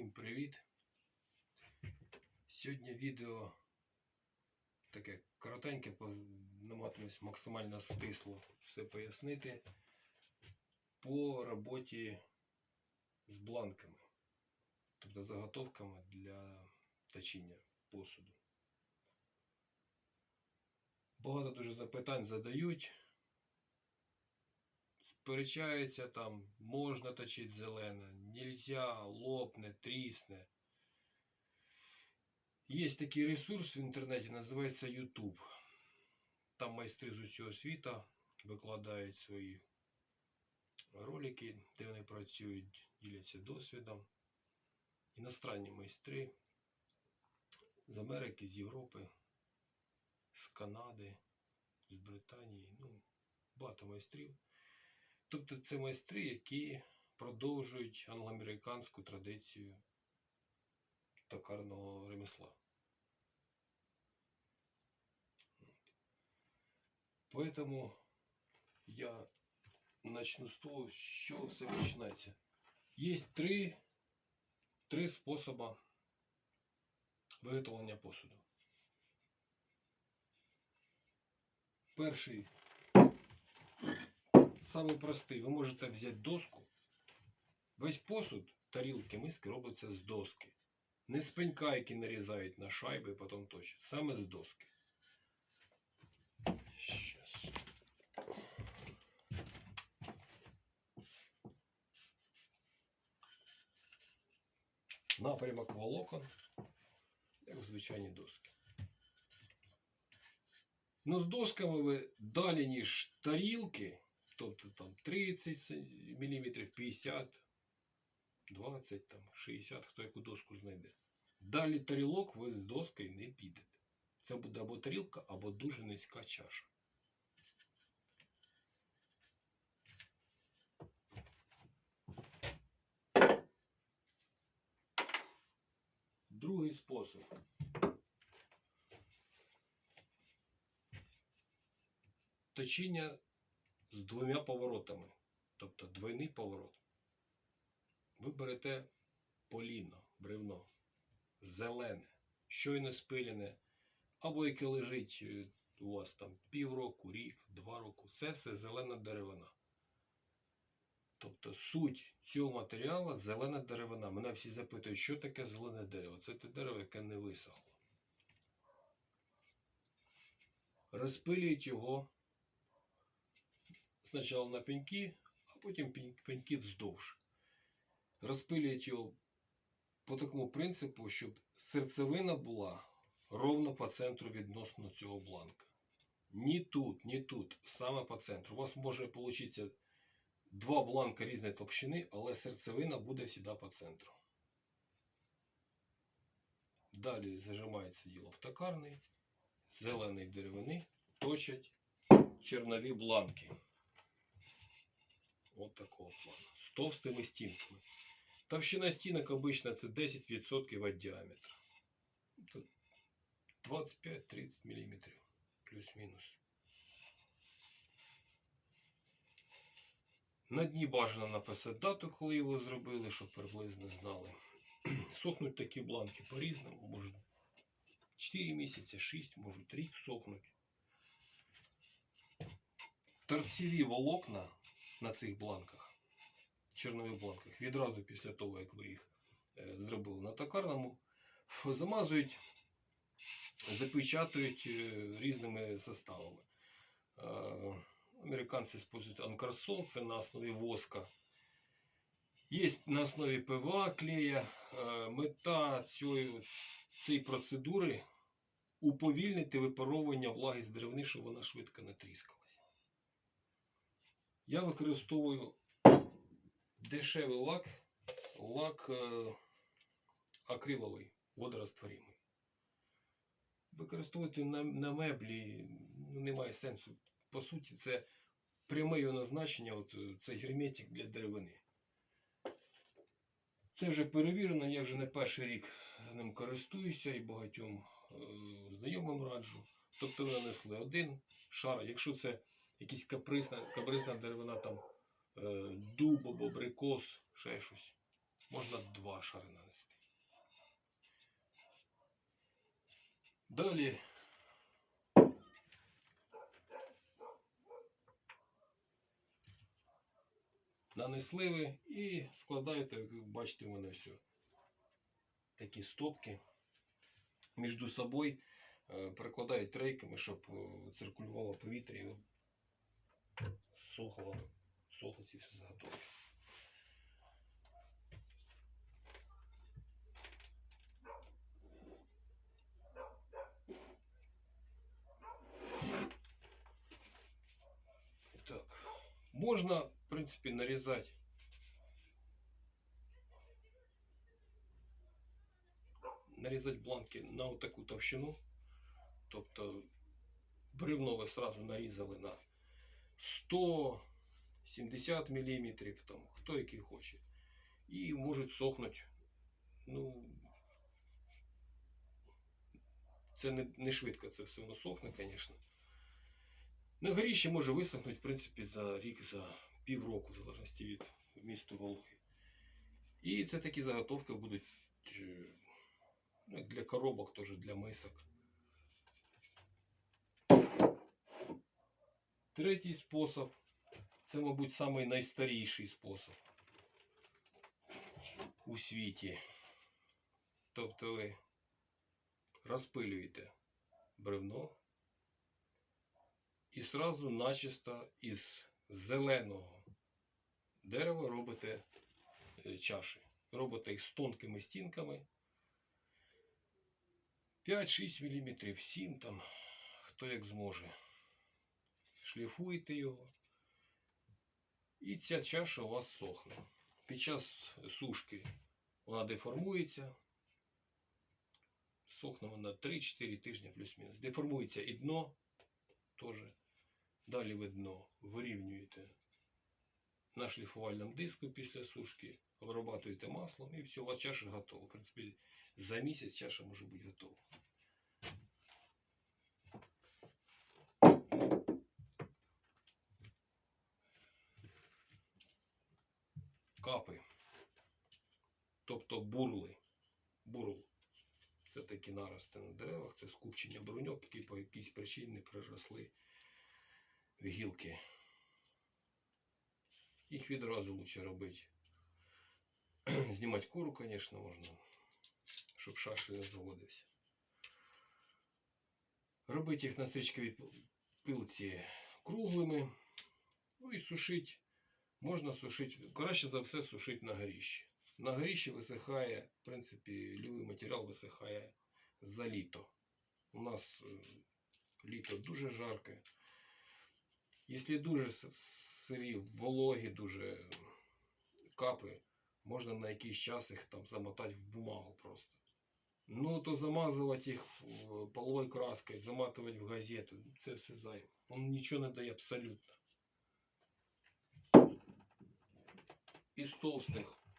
Всім привіт! Сьогодні відео таке коротеньке, намагатимусь максимально стисло все пояснити по роботі з бланками, тобто заготовками для точіння посуду. Багато дуже запитань задають. Сперечаються там, можна точити зелене, нельзя, лопне, трісне. Є такий ресурс в інтернеті, називається YouTube. Там майстри з усього світа викладають свої ролики, де вони працюють, діляться досвідом. Іностранні майстри з Америки, з Європи, з Канади, з Британії, ну, багато майстрів. Тобто це майстри, які продовжують англоамериканську традицію токарного ремесла. Поэтому я начну з того, що все починається. Є три, три способи виготовлення посуду. Перший Самий простий. Ви можете взяти доску. Весь посуд, тарілки, миски робляться з доски. Не з пенька, які нарізають на шайби і потім точать. Саме з доски. Щас. Напрямок волокон, як звичайні доски. Ну, з досками ви далі, ніж тарілки, тобто там 30 мм, 50, 20, там, 60, хто яку доску знайде. Далі тарілок ви з доскою не підете. Це буде або тарілка, або дуже низька чаша. Другий спосіб. Точіння з двома поворотами, тобто двойний поворот. Ви берете поліно, бревно, зелене, щойно спилене, або яке лежить е, у вас там півроку, рік, два року. Це все зелена деревина. Тобто суть цього матеріалу зелена деревина. Мене всі запитують, що таке зелене дерево? Це те дерево, яке не висохло. Розпилюють його спочатку на пеньки, а потім пеньки вздовж. Розпилюють його по такому принципу, щоб серцевина була ровно по центру відносно цього бланка. Ні тут, ні тут, саме по центру. У вас може вийти два бланка різної товщини, але серцевина буде завжди по центру. Далі зажимається діло в токарний, зеленої деревини точать чернові бланки. От такого плану. З товстими стінками. Товщина стінок обычно це 10% від діаметра. 25-30 мм. Плюс-мінус. На дні бажано написати дату, коли його зробили, щоб приблизно знали. Сохнуть такі бланки по-різному. Можуть 4 місяці, 6, можуть рік сохнуть. Торцеві волокна на цих бланках, чорнових бланках, відразу після того, як ви їх е, зробили на токарному, замазують, запечатують е, різними составами. Е, Американці использують анкарсол, це на основі воска. Є на основі ПВА клея. Мета цієї, процедури уповільнити випаровування влаги з деревини, щоб вона швидко не тріскалася. Я використовую дешевий лак, лак е, акриловий, водорозтворимий. Використовувати на, на меблі ну, немає сенсу. По суті, це пряме його назначення, от, е, це герметик для деревини. Це вже перевірено, я вже не перший рік ним користуюся і багатьом е, знайомим раджу. Тобто ви нанесли один шар, якщо це якісь каприсна, каприсна деревина, там е, дуб або абрикос, ще щось. Можна два шари нанести. Далі. Нанесли ви і складаєте, як ви бачите, у мене все. Такі стопки між собою е, перекладають рейками, щоб е, циркулювало повітря сохло, сохло ці всі заготовки. Так. Можна, в принципі, нарізати. Нарізати бланки на отаку товщину. Тобто бревно ви сразу нарізали на 170 мм, там, хто який хоче. І можуть сохнути. Ну, це не, не швидко це все воно сохне, звісно. На горіще може висохнути, в принципі, за рік, за півроку, в залежності від вмісту вологи. І це такі заготовки будуть е, ну, для коробок, теж для мисок. Третій спосіб це, мабуть, самий найстаріший спосіб у світі. Тобто ви розпилюєте бревно і сразу начисто із зеленого дерева робите е, чаші. Робите їх з тонкими стінками. 5-6 мм, 7 там, хто як зможе. Шліфуєте його. І ця чаша у вас сохне. Під час сушки вона деформується. Сохне вона 3-4 тижні плюс-мінус. Деформується і дно теж. Далі ви дно вирівнюєте на шліфувальному диску після сушки, обрабатуєте маслом і все, у вас чаша готова. В принципі, за місяць чаша може бути готова. Капи. Тобто бурли. Бурл. Це такі нарости на деревах, це скупчення бруньок, які по якійсь причині не приросли в гілки. Їх відразу лучше робити. Знімати кору, звісно, можна, щоб шашель не заводився. Робити їх на стрічковій пилці круглими. Ну і сушити. Можна сушити, краще за все сушити на горіщі. На горіщі висихає, в принципі, любий матеріал висихає за літо. У нас е, літо дуже жарке. Якщо дуже сирі, вологі, дуже капи, можна на якийсь час їх там замотати в бумагу просто. Ну, то замазувати їх половою краскою, заматувати в газету, це все зайве. Воно нічого не дає абсолютно. Із товстих е,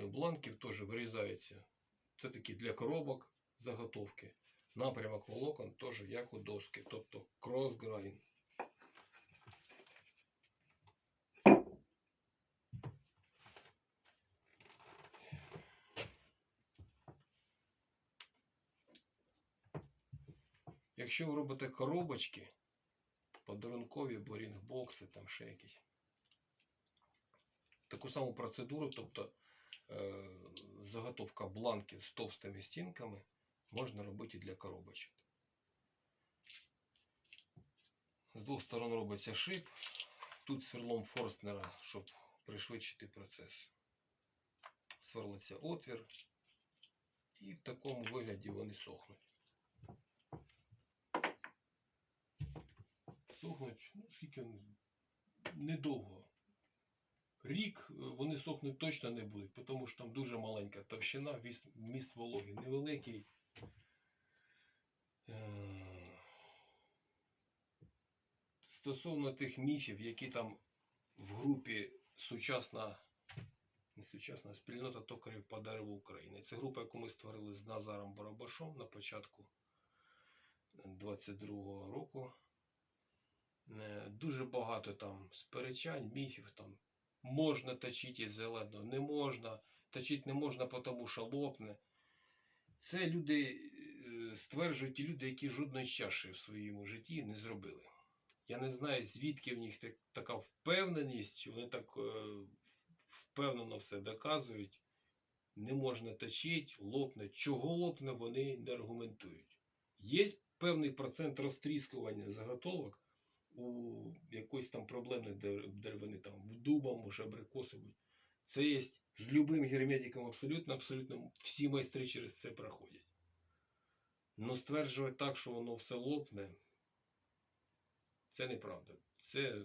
бланків теж вирізаються. Це такі для коробок заготовки. Напрямок волокон теж як у доски, тобто кросграйн. Якщо ви робите коробочки, подарункові, борінгбокси, там ще якісь. Таку саму процедуру, тобто е, заготовка бланків з товстими стінками, можна робити і для коробочок. З двох сторон робиться шип, тут сверлом Форстнера, щоб пришвидшити процес. Сверлиться отвір, і в такому вигляді вони сохнуть. Сохнуть, ну скільки недовго. Рік е, вони сохнуть точно не будуть, тому що там дуже маленька товщина, вміст вологи невеликий. Е, Стосовно тих міфів, які там в групі сучасна, не сучасна спільнота токарів по дереву України. Це група, яку ми створили з Назаром Барабашом на початку 22-го року. Е, Дуже багато там сперечань, міфів там. Можна точити із не можна. Точити не можна, тому що лопне. Це люди е, стверджують ті люди, які жодної чаші в своєму житті не зробили. Я не знаю, звідки в них така впевненість, вони так е, впевнено все доказують. Не можна точити, лопне. Чого лопне, вони не аргументують. Є певний процент розтріскування заготовок у якоїсь там проблемної деревини, там, в дуба, абрикоси будь. Це є з любим герметиком абсолютно, абсолютно всі майстри через це проходять. Ну, стверджувати так, що воно все лопне, це неправда. Це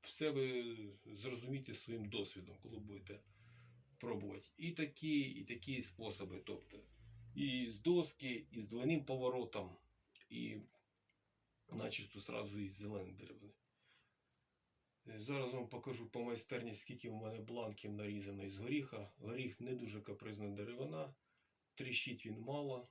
все ви зрозумієте своїм досвідом, коли будете пробувати. І такі, і такі способи. Тобто, і з доски, і з двойним поворотом, і начисто сразу із зеленої деревини. Зараз вам покажу по майстерні, скільки в мене бланків нарізано із горіха. Горіх не дуже капризна деревина, тріщить він мало.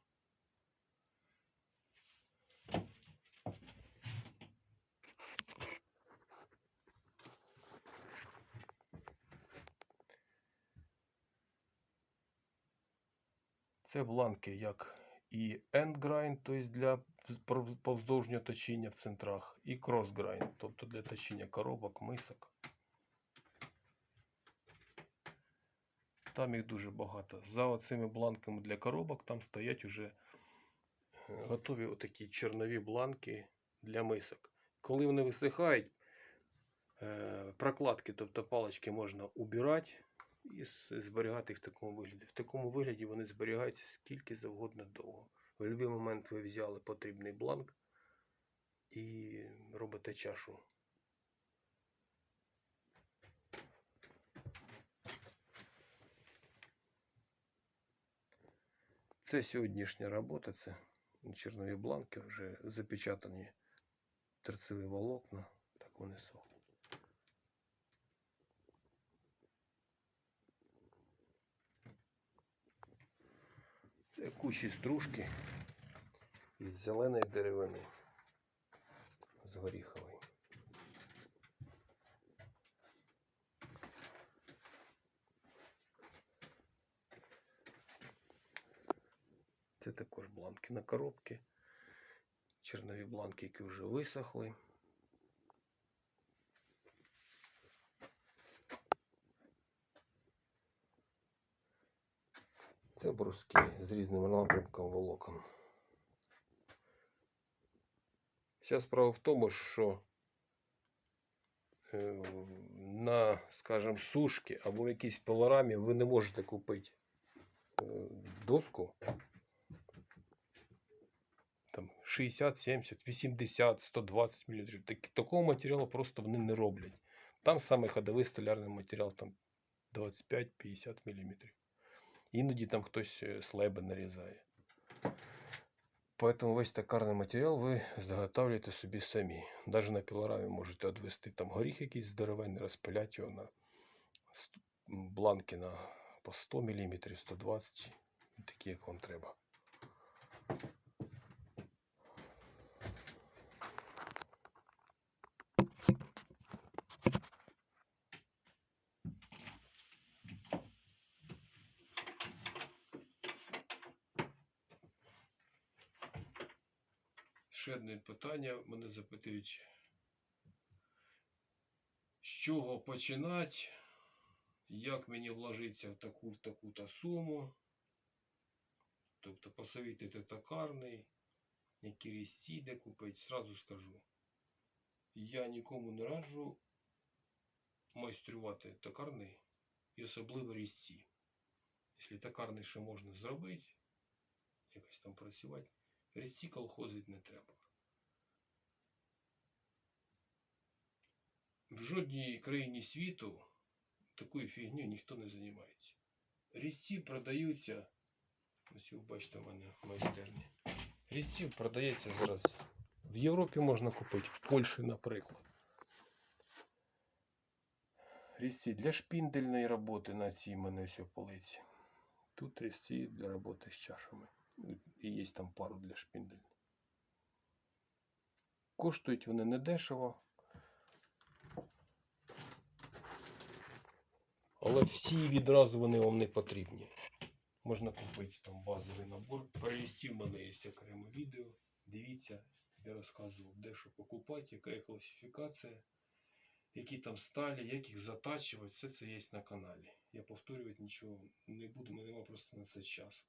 Це бланки як і end grind, тобто для повздовжнього точіння в центрах, і cross grind, тобто для точіння коробок, мисок. Там їх дуже багато. За оцими бланками для коробок там стоять уже е, готові отакі чернові бланки для мисок. Коли вони висихають, е, прокладки, тобто палички можна убирати і зберігати їх в такому вигляді. В такому вигляді вони зберігаються скільки завгодно довго. В будь-який момент ви взяли потрібний бланк і робите чашу. Це сьогоднішня робота, це чернові бланки, вже запечатані терцеві волокна, так вони сохнуть. Це кучі стружки із зеленої деревини з горіхової. Це також бланки на коробки. Чернові бланки, які вже висохли. Це бруски з різним напрямком волокон. Вся справа в тому, що е, на, скажімо, сушки або в якійсь пилорамі ви не можете купити е, доску там 60, 70, 80, 120 мм. Так, такого матеріалу просто вони не роблять. Там саме ходовий столярний матеріал там 25-50 мм. Іноді там хтось е, слеби нарізає. Поэтому весь токарний матеріал ви заготовлюєте собі самі. Навіть на пілорамі можете відвести там горіх якийсь здоровенний, розпиляти його на бланки на по 100 мм, 120 такі, як вам треба. Ще одне питання мене запитують. З чого починати? Як мені вложитися в таку в таку та суму? Тобто посовітуйте токарний, які різці де купити, сразу скажу. Я нікому не раджу майструвати токарний і особливо різці. Якщо токарний ще можна зробити, якось там працювати, різці колхозить не треба. В жодній країні світу такою фігню ніхто не займається. Різці продаються. Ось бачите в мене майстерні. Різців продається зараз. В Європі можна купити, в Польщі, наприклад. Різці для шпіндельної роботи на цій мене все полиці. Тут різці для роботи з чашами. І є там пару для шпіндель. Коштують вони недешево. Але всі відразу вони вам не потрібні. Можна купити там базовий набор. Перелістів в мене є окреме відео. Дивіться, я розказував, де що покупати, яка є класифікація, які там сталі, як їх затачувати, все це є на каналі. Я повторювати нічого не буду, мене немає просто на це часу.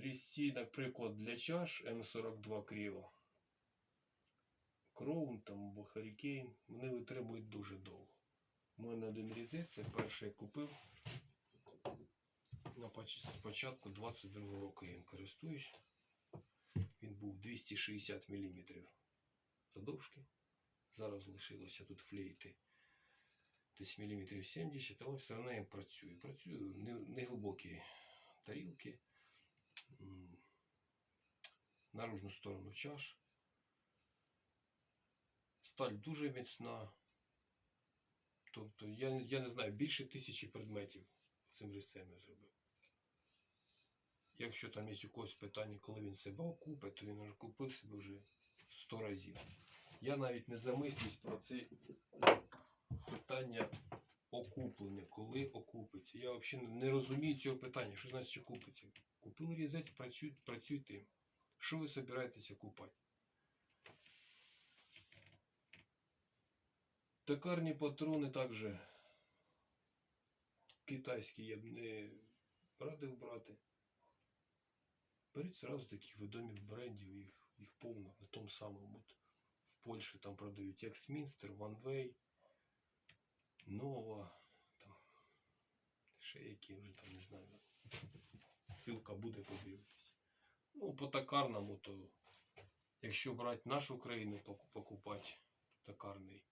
Різці, наприклад, для чаш М42 Кріо. Кроун там або Харікейн, вони витримують дуже довго. У мене один різець, це перший я купив. Спочатку 22 року я їм користуюсь. Він був 260 мм задовжки. Зараз лишилося тут флейти десь мм 70, але все одно я працюю. Працюю не, не глибокі тарілки. Наружну сторону чаш. Сталь дуже міцна. Тобто я, я не знаю, більше тисячі предметів цим різцем я зробив. Якщо там є у когось питання, коли він себе окупить, то він вже купив себе вже 100 разів. Я навіть не замислююсь про це питання окуплення, коли окупиться. Я взагалі не розумію цього питання, що значить окупиться. Купили різець, працюйте, працюйте. Що ви собираєтеся купати? Токарні патрони також китайські я б не радив брати. Беріть сразу таких відомих брендів, їх, їх повно на тому самому. От в Польщі там продають Ексмінстер, Ванвей, Нова, там, ще які вже там не знаю. Ссылка буде подивитись. Ну, по токарному, то якщо брати нашу країну поку- покупати токарний,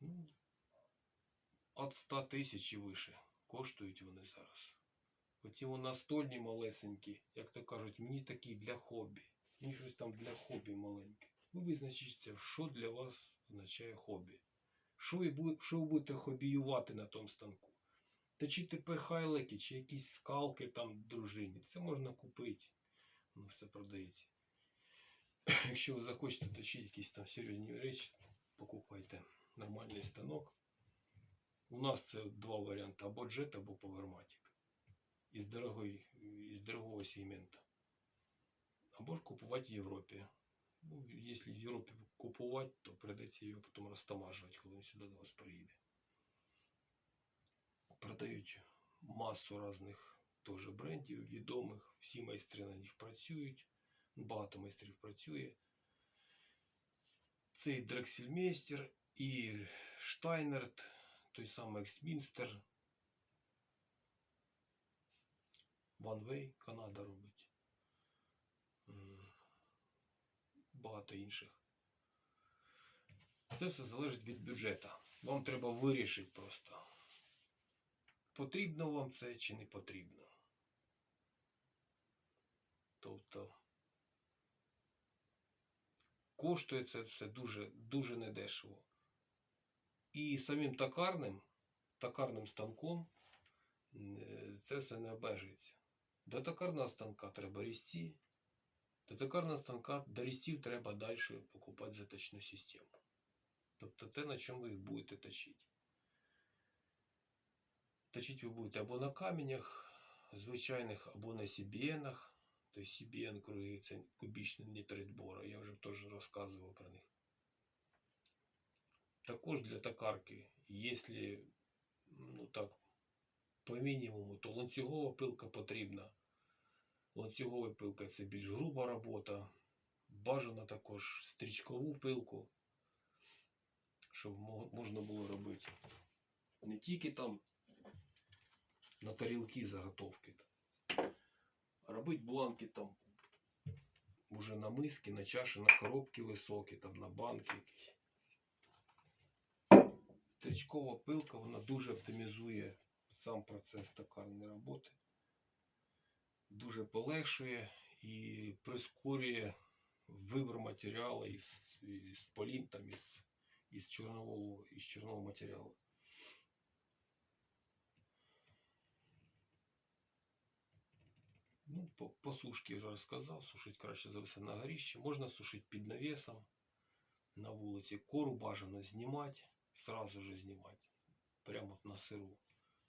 ну, від 100 тисяч і вище коштують вони зараз. Потім у настольні малесенькі, як то кажуть, мені такі для хобі. Мені щось там для хобі маленьке. Ви визначіться, що для вас означає хобі. Що ви, будете хобіювати на тому станку? Точити пехайлики чи якісь скалки там дружині. Це можна купити. Ну, все продається. Якщо ви захочете точити якісь там серйозні речі, покупайте нормальний станок. У нас це два варіанти: або джет, або поверматик. Із, із дорогого сегмента. Або ж купувати в Європі. Ну, якщо в Європі купувати, то прийдеться його потім розтамажувати, коли він сюди до вас приїде. Продають масу різних теж брендів, відомих. Всі майстри на них працюють. Багато майстрів працює. Це і Дрексельмейстер, і Штайнерт, той самий Ексмінстер. Ванвей, Канада робить. Багато інших. Це все залежить від бюджету. Вам треба вирішити просто. Потрібно вам це чи не потрібно. Тобто коштує це все дуже, дуже недешево. І самим токарним, токарним станком е, це все не обмежується. До токарного станка треба різці. До токарного станка до різців треба далі покупати заточну систему. Тобто те, на чому ви їх будете точити. Точити ви будете або на каменях звичайних, або на CBN. Тобто CBN круги це кубічний нітрит бора. Я вже теж розказував про них. Також для токарки, якщо ну так, по мінімуму, то ланцюгова пилка потрібна. Ланцюгова пилка це більш груба робота. Бажано також стрічкову пилку, щоб можна було робити не тільки там на тарілки заготовки, а робити бланки там уже на миски, на чаші, на коробки високі, там на банки якісь. Пилка, вона дуже оптимізує сам процес токарної роботи. Дуже полегшує і прискорює вибір матеріалу із, із полін, там, із, із, чорнового, із чорного матеріалу. Ну, по, по сушці вже розказав, сушить краще за все на горіщі. Можна сушити під навісом на вулиці. Кору бажано знімати, сразу же знімати. прямо на сиру.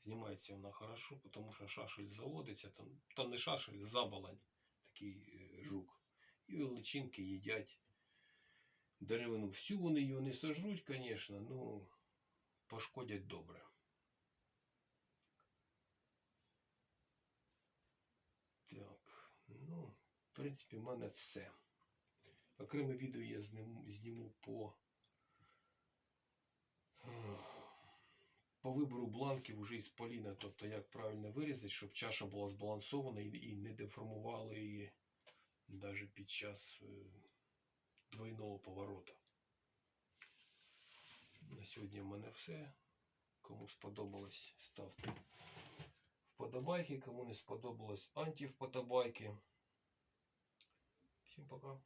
Знімається вона хорошо, тому що шашель заводиться, там, там не шашель, заболонь, такий е, жук. І личинки їдять деревину. Всю вони її не сожруть, звісно, ну пошкодять добре. Так, ну, в принципі, в мене все. Окреме відео я зніму, зніму по, по вибору бланків уже із поліна, тобто як правильно вирізати, щоб чаша була збалансована і, і не деформувала її навіть під час е, двойного поворота. На сьогодні в мене все. Кому сподобалось, ставте вподобайки, кому не сподобалось антивподобайки. Всім пока.